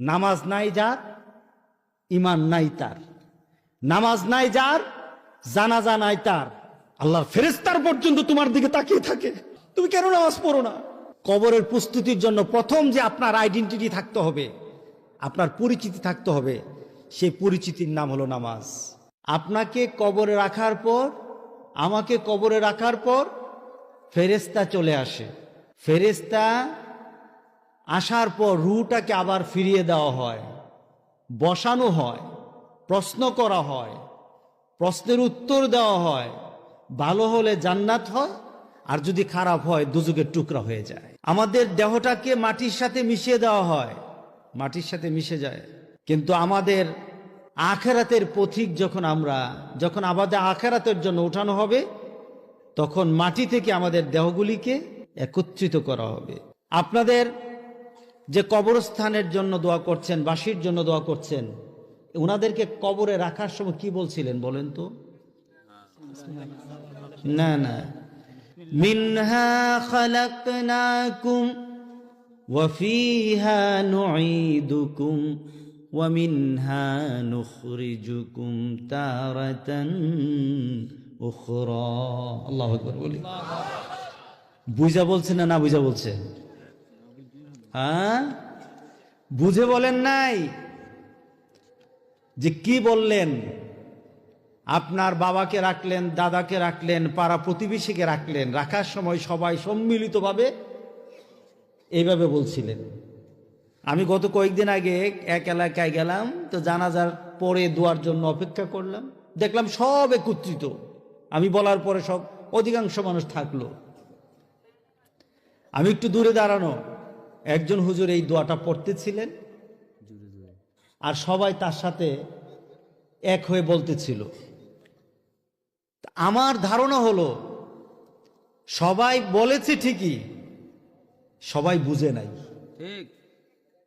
নামাজ নাই যার ইমান নাই তার। নামাজ নাই যার, জানাজা নাই তার। আল্লাহর ফেরেস্তার পর্যন্ত তোমার দিকে তাকিয়ে থাকে। তুমি কেন নামাজ পড়ো না? কবরের প্রস্তুতির জন্য প্রথম যে আপনার আইডেন্টিটি থাকতে হবে, আপনার পরিচিতি থাকতে হবে, সেই পরিচিতির নাম হলো নামাজ। আপনাকে কবরে রাখার পর, আমাকে কবরে রাখার পর ফেরেস্তা চলে আসে। ফেরেস্তা আসার পর রুটাকে আবার ফিরিয়ে দেওয়া হয়। বসানো হয়, প্রশ্ন করা হয়, প্রশ্নের উত্তর দেওয়া হয়। ভালো হলে জান্নাত হয়, আর যদি খারাপ হয় দুজুকের টুকরা হয়ে যায়। আমাদের দেহটাকে মাটির সাথে মিশিয়ে দেওয়া হয়। মাটির সাথে মিশে যায়। কিন্তু আমাদের আখেরাতের পথিক যখন আমরা, যখন আমাদের আখেরাতের জন্য উঠানো হবে, তখন মাটি থেকে আমাদের দেহগুলিকে একত্রিত করা হবে। আপনাদের যে কবরস্থানের জন্য দোয়া করছেন বাসির জন্য দোয়া করছেন ওনাদেরকে কবরে রাখার সময় কি বলছিলেন বলেন তো না না মিনহা খালাকনাকুম وفيها نعيدكم ومنها نخرجكم تارة أخرى الله أكبر বলি বুঝা বলছে না না বুঝা বলছে হ্যাঁ? বুঝে বলেন নাই যে কি বললেন? আপনার বাবাকে রাখলেন, দাদাকে রাখলেন, পাড়া প্রতিবেশীকে রাখলেন, রাখার সময় সবাই সম্মিলিতভাবে এইভাবে বলছিলেন। আমি গত কয়েকদিন আগে এক এলাকায় গেলাম, তো জানাজার পরে দোয়ার জন্য অপেক্ষা করলাম। দেখলাম সব একত্রিত। আমি বলার পরে সব অধিকাংশ মানুষ থাকল। আমি একটু দূরে দাঁড়ানো। একজন হুজুর এই দোয়াটা পড়তেছিলেন আর সবাই তার সাথে এক হয়ে বলতেছিল। আমার ধারণা হলো সবাই বলেছে ঠিকই সবাই বুঝে নাই। ঠিক।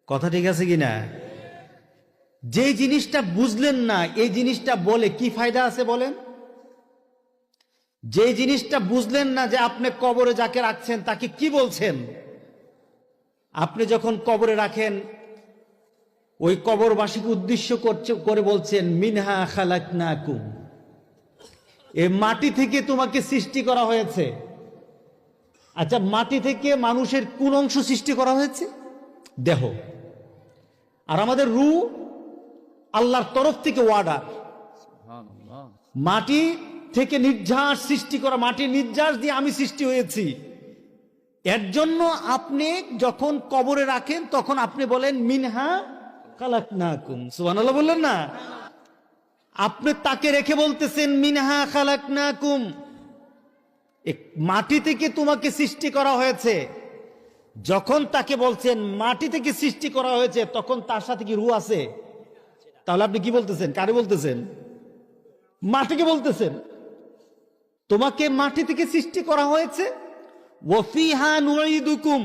কথা ঠিক আছে কি না যে জিনিসটা বুঝলেন না এই জিনিসটা বলে কি ফায়দা আছে বলেন? যে জিনিসটা বুঝলেন না যে আপনি কবরে যাকে রাখছেন তাকে কি বলছেন? আপনি যখন কবরে রাখেন ওই কবরবাসীকে উদ্দেশ্য করছে করে বলছেন মিনহা খালাক নাকুম এ মাটি থেকে তোমাকে সৃষ্টি করা হয়েছে। আচ্ছা মাটি থেকে মানুষের কোন অংশ সৃষ্টি করা হয়েছে? দেহ। আর আমাদের রু আল্লাহর তরফ থেকে সুবহানাল্লাহ। মাটি থেকে নির্যাস সৃষ্টি করা মাটির নির্যাস দিয়ে আমি সৃষ্টি হয়েছি। এর জন্য আপনি যখন কবরে রাখেন, তখন আপনি বলেন, মিনহা কালাক না কুম সুবহানাল্লাহ বললেন না? আপনি তাকে রেখে বলতেছেন, মিনহা খালাক না কুম মাটি থেকে তোমাকে সৃষ্টি করা হয়েছে। যখন তাকে বলছেন, মাটি থেকে সৃষ্টি করা হয়েছে, তখন তার সাথে কি রু আছে? তাহলে আপনি কি বলতেছেন? কারে বলতেছেন? মাটিকে বলতেছেন। তোমাকে মাটি থেকে সৃষ্টি করা হয়েছে? ওয়ফিহা নুঈদুকুম।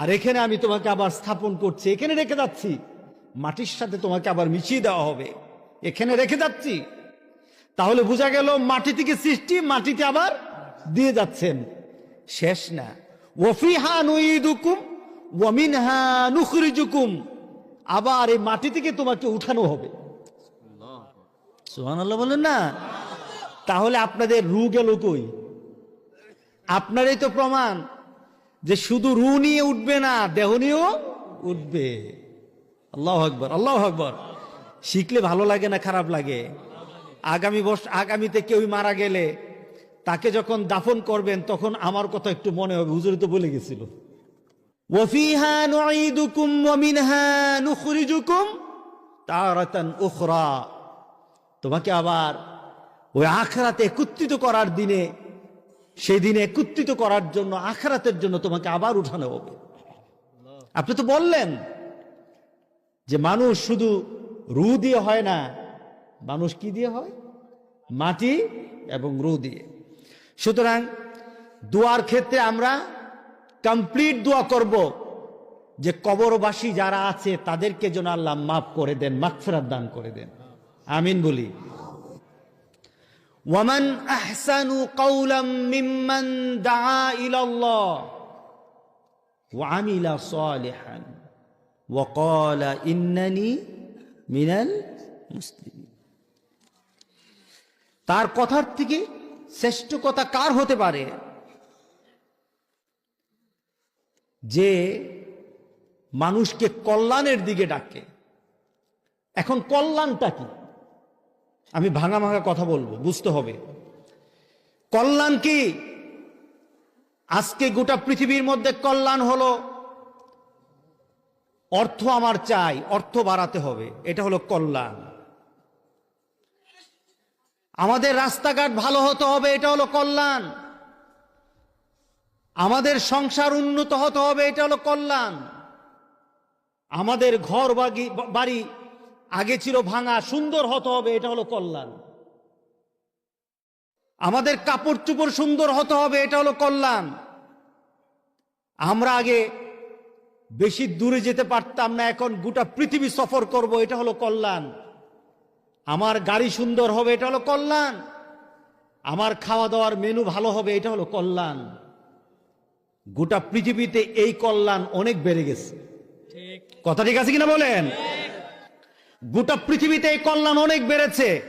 আর এখানে আমি তোমাকে আবার স্থাপন করছি, এখানে রেখে যাচ্ছি। মাটির সাথে তোমাকে আবার মিশিয়ে দেওয়া হবে, এখানে রেখে যাচ্ছি। তাহলে বোঝা গেল মাটি থেকে সৃষ্টি, মাটিতে আবার দিয়ে যাচ্ছেন। শেষ না। নুখরিজুকুম। আবার এই মাটি থেকে তোমাকে উঠানো হবে। আল্লাহ বলেন না? তাহলে আপনাদের রু গেল কই? আপনারই তো প্রমাণ যে শুধু রু নিয়ে উঠবে না, দেহ নিয়েও উঠবে। আল্লাহ আকবর আল্লাহ আকবর। শিখলে ভালো লাগে না খারাপ লাগে? আগামী বর্ষ, আগামীতে কেউ মারা গেলে তাকে যখন দাফন করবেন, তখন আমার কথা একটু মনে হবে, হুজুরি তো বলে গেছিল। তোমাকে আবার ওই আখরাতে একত্রিত করার দিনে সেই দিনে একত্রিত করার জন্য, আখারাতের জন্য তোমাকে আবার উঠানো হবে। আপনি তো বললেন যে মানুষ শুধু রু দিয়ে হয় না, মানুষ কি দিয়ে হয়? মাটি এবং রু দিয়ে। সুতরাং দোয়ার ক্ষেত্রে আমরা কমপ্লিট দোয়া করব যে কবরবাসী যারা আছে, তাদেরকে যেন আল্লাহ মাফ করে দেন, মাগফিরাত দান করে দেন। আমিন বলি। ওয়ামান আহসানু কাউলাম মিম্মান দাআ ইলা আল্লাহ ওয়া আমিলা সালিহান وقال إنني মিনাল মুসলিম তার কথার থেকে শ্রেষ্ঠ কথা কার হতে পারে যে মানুষকে কল্যাণের দিকে ডাকে এখন কল্যাণটা কি আমি ভাঙা ভাঙা কথা বলব, বুঝতে হবে। কল্যাণ কি? আজকে গোটা পৃথিবীর মধ্যে কল্যাণ হলো, অর্থ আমার চাই, অর্থ বাড়াতে হবে, এটা হলো কল্যাণ। আমাদের রাস্তাঘাট ভালো হতে হবে, এটা হলো কল্যাণ। আমাদের সংসার উন্নত হতে হবে, এটা হলো কল্যাণ। আমাদের ঘর বাড়ি আগে ছিল ভাঙা সুন্দর হতে হবে এটা হলো কল্যাণ। আমাদের কাপড় চুপড় সুন্দর হতে হবে এটা হলো কল্যাণ। আমরা আগে বেশি দূরে যেতে পারতাম না এখন গোটা পৃথিবী সফর করব এটা হলো কল্যাণ। আমার গাড়ি সুন্দর হবে এটা হলো কল্যাণ। আমার খাওয়া দাওয়ার মেনু ভালো হবে এটা হলো কল্যাণ। গোটা পৃথিবীতে এই কল্যাণ অনেক বেড়ে গেছে। কথা ঠিক আছে কিনা বলেন? গোটা পৃথিবীতে এই কল্যাণ অনেক বেড়েছে।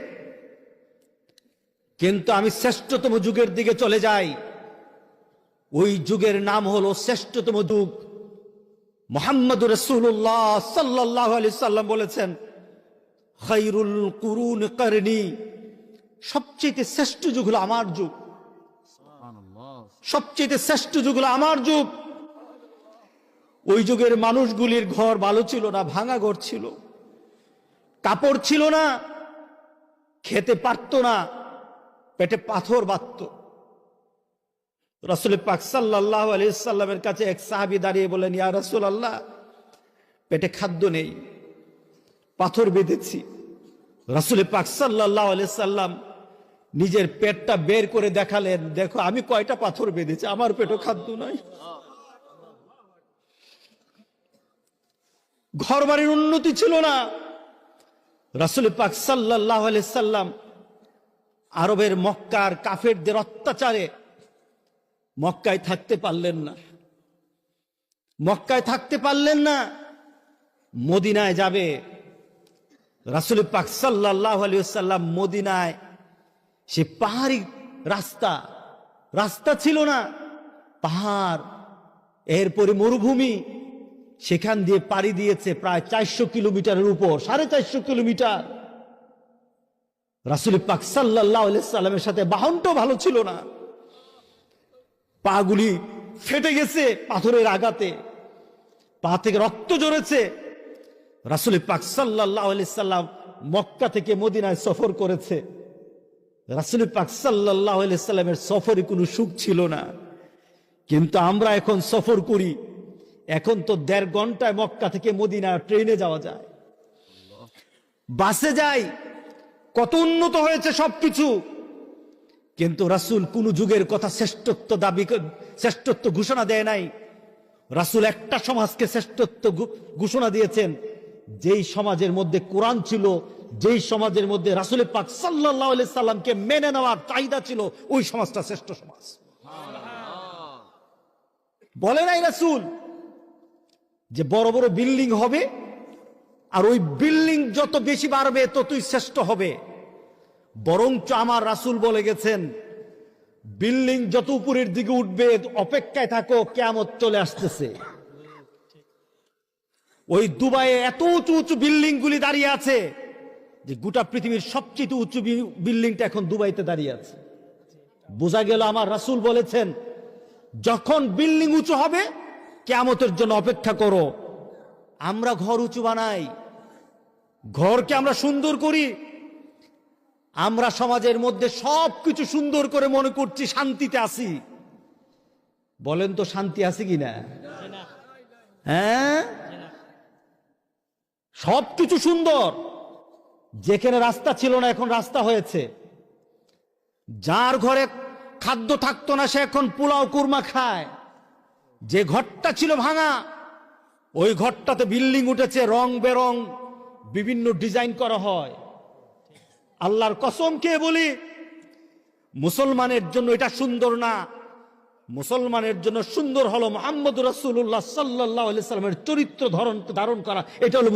কিন্তু আমি শ্রেষ্ঠতম যুগের দিকে চলে যাই। ওই যুগের নাম হলো শ্রেষ্ঠতম যুগ। মোহাম্মদ রসুল্লাহ সাল্লাহ আলি সাল্লাম বলেছেন খৈরুল কুরুন করনি। সবচেয়ে শ্রেষ্ঠ যুগ হলো আমার যুগ। সবচেয়ে শ্রেষ্ঠ যুগ হলো আমার যুগ। ওই যুগের মানুষগুলির ঘর ভালো ছিল না, ভাঙা ঘর ছিল। কাপড় ছিল না, খেতে পারত না, পেটে পাথর বাঁধত। রসুল পাক সাল্লাহ আলিয়াল্লামের কাছে এক সাহাবি দাঁড়িয়ে বলেন ইয়া রসুল আল্লাহ পেটে খাদ্য নেই, পাথর বেঁধেছি। রসুল পাক সাল্লাহ আলিয়াল্লাম নিজের পেটটা বের করে দেখালেন, দেখো, আমি কয়টা পাথর বেঁধেছি, আমার পেটও খাদ্য নাই ঘর বাড়ির উন্নতি ছিল না রসুল পাক সাল্লাহ সাল্লাম আরবের মক্কার কাফেরদের অত্যাচারে মক্কায় থাকতে পারলেন না। মক্কায় থাকতে পারলেন না, মদিনায় যাবে। রাসুল পাক সাল্লাহ সাল্লাম মদিনায় সে পাহাড়ি রাস্তা রাস্তা ছিল না, পাহাড়, এরপরে মরুভূমি সেখান দিয়ে পাড়ি দিয়েছে প্রায় চারশো কিলোমিটারের উপর, সাড়ে চারশো কিলোমিটার। রাসুল পাক সাল্লাহ সাল্লামের সাথে বাহনটাও ভালো ছিল না। পাগুলি ফেটে গেছে পাথরের আঘাতে। পা থেকে রক্ত জড়েছে রাসুল পাক সাল্লাহ সাল্লাম মক্কা থেকে মদিনায় সফর করেছে। রাসুল পাক সাল্লাহ সাল্লামের সফরে কোনো সুখ ছিল না। কিন্তু আমরা এখন সফর করি। এখন তো দেড় ঘন্টায় মক্কা থেকে মদিনা ট্রেনে যাওয়া যায়। বাসে যাই, কত উন্নত হয়েছে সবকিছু। কিন্তু রাসুল কোন যুগের কথা শ্রেষ্ঠত্ব দাবি শ্রেষ্ঠত্ব ঘোষণা দেয় নাই। রাসুল একটা সমাজকে শ্রেষ্ঠত্ব ঘোষণা দিয়েছেন, যেই সমাজের মধ্যে কোরআন ছিল, যেই সমাজের মধ্যে রাসুল পাক সাল্লাহ সাল্লামকে মেনে নেওয়ার চাহিদা ছিল, ওই সমাজটা শ্রেষ্ঠ সমাজ। বলে নাই রাসুল যে বড় বড় বিল্ডিং হবে, আর ওই বিল্ডিং যত বেশি বাড়বে, ততই শ্রেষ্ঠ হবে। বরঞ্চ আমার রাসুল বলে গেছেন, বিল্ডিং যত উপরের দিকে উঠবে, অপেক্ষায় থাকো কেমত চলে আসতেছে। ওই দুবাইয়ে এত উঁচু উঁচু বিল্ডিং গুলি দাঁড়িয়ে আছে, যে গোটা পৃথিবীর সবচেয়ে উঁচু বিল্ডিংটা এখন দুবাইতে দাঁড়িয়ে আছে। বোঝা গেল আমার রাসুল বলেছেন, যখন বিল্ডিং উঁচু হবে কেয়ামতের জন্য অপেক্ষা করো। আমরা ঘর উঁচু বানাই। ঘরকে আমরা সুন্দর করি। আমরা সমাজের মধ্যে সব কিছু সুন্দর করে মনে করছি, শান্তিতে আছি। বলেন তো শান্তি আছে কিনা হ্যাঁ? সব কিছু সুন্দর। যেখানে রাস্তা ছিল না, এখন রাস্তা হয়েছে। যার ঘরে খাদ্য থাকতো না, সে এখন পোলাও, কুরমা খায়। যে ঘরটা ছিল ভাঙা, ওই ঘরটাতে বিল্ডিং উঠেছে, রং বেরং, বিভিন্ন ডিজাইন করা হয়। আল্লাহর কসম কে বলি, মুসলমানের জন্য এটা সুন্দর না, মুসলমানের জন্য সুন্দর হলো মোহাম্মদ রসুল্লাহ সাল্লাহ সাল্লামের চরিত্র ধরন ধারণ করা। এটা হলো